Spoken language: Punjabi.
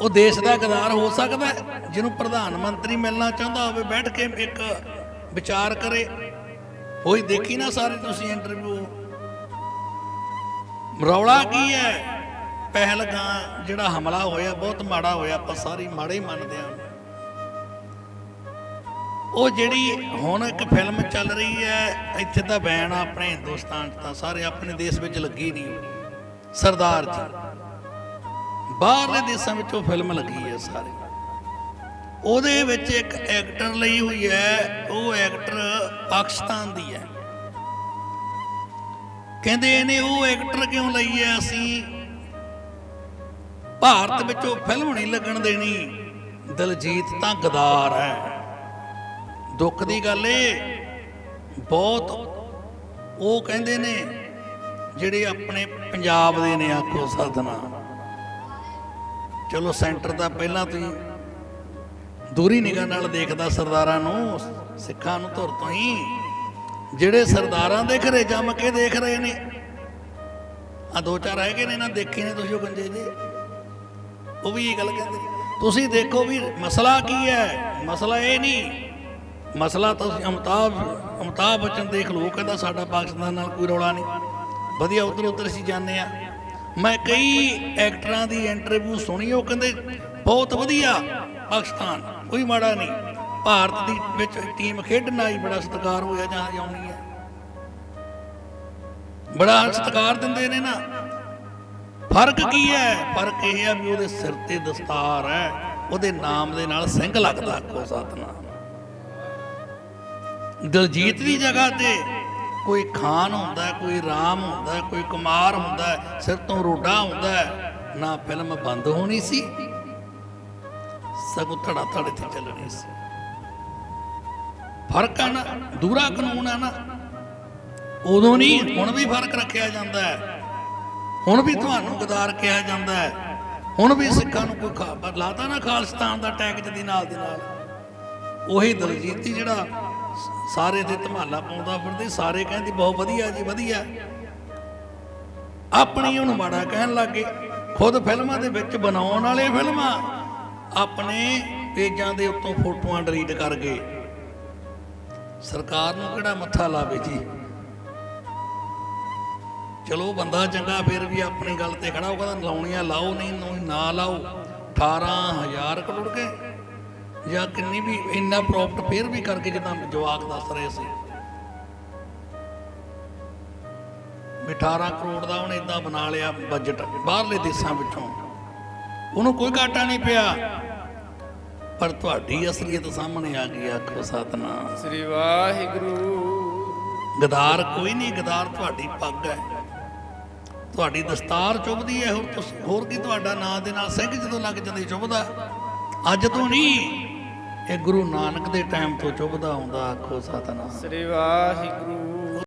ਉਹ ਦੇਸ਼ ਦਾ ਗਦਾਰ ਹੋ ਸਕਦਾ ਜਿਹਨੂੰ ਪ੍ਰਧਾਨ ਮੰਤਰੀ ਮਿਲਣਾ ਚਾਹੁੰਦਾ ਹੋਵੇ, ਬੈਠ ਕੇ ਇੱਕ ਵਿਚਾਰ ਕਰੇ। ਹੋਈ ਦੇਖੀ ਨਾ ਸਾਰੇ ਤੁਸੀਂ ਇੰਟਰਵਿਊ ਰੌਲਾ ਕੀ ਹੈ? ਪਹਿਲਗਾਂ ਜਿਹੜਾ ਹਮਲਾ ਹੋਇਆ, ਬਹੁਤ ਮਾੜਾ ਹੋਇਆ, ਆਪਾਂ ਸਾਰੇ ਮਾੜੇ ਹੀ ਮੰਨਦੇ ਹਾਂ। ਉਹ ਜਿਹੜੀ ਹੁਣ ਇੱਕ ਫਿਲਮ ਚੱਲ ਰਹੀ ਹੈ, ਇੱਥੇ ਤਾਂ ਬੈਨ ਆਪਣੇ ਹਿੰਦੁਸਤਾਨ 'ਚ ਤਾਂ, ਸਾਰੇ ਆਪਣੇ ਦੇਸ਼ ਵਿੱਚ ਲੱਗੀ ਨਹੀਂ। ਸਰਦਾਰ ਜੀ। ਬਾਹਰਲੇ ਦੇਸ਼ਾਂ ਵਿੱਚ ਉਹ ਫਿਲਮ ਲੱਗੀ ਹੈ ਸਾਰੇ। ਉਹਦੇ ਵਿੱਚ ਇੱਕ ਐਕਟਰ ਲਈ ਹੋਈ ਹੈ, ਉਹ ਐਕਟਰ ਪਾਕਿਸਤਾਨ ਦੀ ਹੈ। ਕਹਿੰਦੇ ਇਹਨੇ ਉਹ ਐਕਟਰ ਕਿਉਂ ਲਈ ਹੈ? ਅਸੀਂ ਭਾਰਤ ਵਿੱਚ ਉਹ ਫਿਲਮ ਨਹੀਂ ਲੱਗਣ ਦੇਣੀ। ਦਲਜੀਤ ਤਾਂ ਗਦਾਰ ਹੈ। ਦੁੱਖ ਦੀ ਗੱਲ ਏ, ਬਹੁਤ ਉਹ ਕਹਿੰਦੇ ਨੇ, ਜਿਹੜੇ ਆਪਣੇ ਪੰਜਾਬ ਦੇ ਨੇ ਆਖੋ ਸਾਧਨਾ ਚਲੋ ਸੈਂਟਰ ਦਾ ਪਹਿਲਾਂ ਤੁਸੀਂ ਦੂਰੀ ਨਿਗਾਹ ਨਾਲ ਦੇਖਦਾ ਸਰਦਾਰਾਂ ਨੂੰ, ਸਿੱਖਾਂ ਨੂੰ ਧੁਰ ਤੋਂ ਹੀ। ਜਿਹੜੇ ਸਰਦਾਰਾਂ ਦੇ ਘਰੇ ਜੰਮ ਕੇ ਦੇਖ ਰਹੇ ਨੇ। ਆ ਦੋ ਚਾਰ ਹੈਗੇ ਨੇ ਨਾ ਦੇਖੇ ਨੇ ਤੁਸੀਂ ਉਹ ਗੰਜੇ ਜੇ ਉਹ ਵੀ ਇਹ ਗੱਲ ਕਹਿੰਦੇ ਤੁਸੀਂ ਦੇਖੋ ਵੀ ਮਸਲਾ ਕੀ ਹੈ? ਮਸਲਾ ਇਹ ਨਹੀਂ। ਮਸਲਾ ਤੁਸੀਂ ਅਮਤਾਬ ਅਮਤਾਬ ਬੱਚਨ ਦੇਖ ਲਓ ਕਹਿੰਦਾ ਸਾਡਾ ਪਾਕਿਸਤਾਨ ਨਾਲ ਕੋਈ ਰੌਲਾ ਨਹੀਂ। ਵਧੀਆ ਉਧਰ ਉਧਰ ਅਸੀਂ ਜਾਂਦੇ ਆ ਮੈਂ ਕਈ ਐਕਟਰਾਂ ਦੀ ਇੰਟਰਵਿਊ ਸੁਣੀ, ਉਹ ਕਹਿੰਦੇ ਬਹੁਤ ਵਧੀਆ ਪਾਕਿਸਤਾਨ, ਕੋਈ ਮਾੜਾ ਨਹੀਂ। ਭਾਰਤ ਦੀ ਵਿੱਚ ਟੀਮ ਖੇਡਣ ਆਈ, ਬੜਾ ਸਤਿਕਾਰ ਹੋਇਆ ਜਹਾਂ ਜਾਉਣੀ ਹੈ। ਬੜਾ ਸਤਿਕਾਰ ਦਿੰਦੇ ਨੇ ਨਾ। ਫ਼ਰਕ ਕੀ ਹੈ? ਫ਼ਰਕ ਇਹ ਹੈ ਵੀ ਉਹਦੇ ਸਿਰ ਤੇ ਦਸਤਾਰ ਹੈ, ਉਹਦੇ ਨਾਮ ਦੇ ਨਾਲ ਸਿੰਘ ਲੱਗਦਾ ਕੋ ਸਤਨਾਮ। ਦਲਜੀਤ ਦੀ ਜਗ੍ਹਾ ਤੇ ਕੋਈ ਖਾਨ ਹੁੰਦਾ, ਕੋਈ ਰਾਮ ਹੁੰਦਾ, ਕੋਈ ਕੁਮਾਰ ਹੁੰਦਾ, ਸਿਰ ਤੋਂ ਰੋਡਾ ਹੁੰਦਾ, ਨਾ ਫਿਲਮ ਬੰਦ ਹੋਣੀ ਸੀ, ਸਗੋਂ ਧੜਾ ਧੜੇ ਇੱਥੇ ਚੱਲਣੀ ਸੀ। ਫ਼ਰਕ ਆ ਨਾ, ਦੂਰਾ ਕਾਨੂੰਨ ਹੈ ਨਾ। ਉਦੋਂ ਨਹੀਂ, ਹੁਣ ਵੀ ਫ਼ਰਕ ਰੱਖਿਆ ਜਾਂਦਾ ਹੈ। ਹੁਣ ਵੀ ਤੁਹਾਨੂੰ ਗਦਾਰ ਕਿਹਾ ਜਾਂਦਾ ਹੈ। ਹੁਣ ਵੀ ਸਿੱਖਾਂ ਨੂੰ ਕੋਈ ਖਾ ਲਾਤਾ ਨਾ ਖਾਲਸਤਾਨ ਦਾ ਟੈਗ ਜਦੀ ਨਾਲ ਦੇ ਨਾਲ। ਉਹੀ ਦਲਜੀਤ ਜਿਹੜਾ ਸਾਰੇ ਤੇ ਧਮਾਲਾ ਪਾਉਂਦਾ ਫਿਰਦੇ, ਸਾਰੇ ਕਹਿੰਦੀ ਬਹੁਤ ਵਧੀਆ ਜੀ, ਵਧੀਆ। ਆਪਣੀ ਉਹਨੂੰ ਮਾੜਾ ਕਹਿਣ ਲੱਗੇ ਖੁਦ ਫਿਲਮਾਂ ਦੇ ਵਿੱਚ ਬਣਾਉਣ ਵਾਲੇ ਫਿਲਮਾਂ ਆਪਣੇ ਪੇਜਾਂ ਦੇ ਉੱਤੋਂ ਫੋਟੋਆਂ ਡਿਲੀਟ ਕਰ ਗਏ। ਸਰਕਾਰ ਨੂੰ ਕਿਹੜਾ ਮੱਥਾ ਲਾਵੇ ਜੀ? ਚਲੋ ਬੰਦਾ ਚੰਗਾ, ਫਿਰ ਵੀ ਆਪਣੀ ਗੱਲ ਤੇ ਖੜਾ ਉਹ ਕਹਿੰਦਾ, ਲਾਉਣੀਆਂ ਲਾਓ, ਨਹੀਂ ਨਹੀਂ, ਨਾ ਲਾਓ। 18000 ਕਰੋੜ ਕੇ ਜਾਂ ਕਿੰਨੀ ਵੀ ਇੰਨਾ ਪ੍ਰੋਫਿਟ ਫਿਰ ਵੀ ਕਰਕੇ ਜਿੱਦਾਂ ਜਵਾਕ ਦੱਸ ਰਹੇ ਸੀ। ਵੀ 18 ਕਰੋੜ ਦਾ ਉਹਨੇ ਇਦਾਂ ਬਣਾ ਲਿਆ ਬਜਟ ਬਾਹਰਲੇ ਦੇਸ਼ਾਂ ਵਿੱਚੋਂ। ਉਹਨੂੰ ਕੋਈ ਘਾਟਾ ਨਹੀਂ ਪਿਆ। ਪਰ ਤੁਹਾਡੀ ਅਸਲੀਅਤ ਸਾਹਮਣੇ ਆ ਗਈ ਆਖੋ ਸਤਨਾਮ। ਸ੍ਰੀ ਵਾਹਿਗੁਰੂ। ਗਦਾਰ ਕੋਈ ਨਹੀਂ ਗਦਾਰ ਤੁਹਾਡੀ ਪੱਗ ਹੈ। ਤੁਹਾਡੀ ਦਸਤਾਰ ਚੁੱਭਦੀ ਹੈ ਹੋਰ ਹੋਰ ਕੀ ਤੁਹਾਡਾ ਨਾਂ ਦੇ ਨਾਲ ਸਿੰਘ ਜਦੋਂ ਲੱਗ ਜਾਂਦੇ ਚੁੱਭਦਾ? ਅੱਜ ਤੋਂ ਨਹੀਂ। ਇਹ ਗੁਰੂ ਨਾਨਕ ਦੇ ਟਾਈਮ ਤੋਂ ਚੁੱਭਦਾ ਆਉਂਦਾ ਆਖੋ ਸਤਨਾਮ। ਸ੍ਰੀ ਵਾਹਿਗੁਰੂ।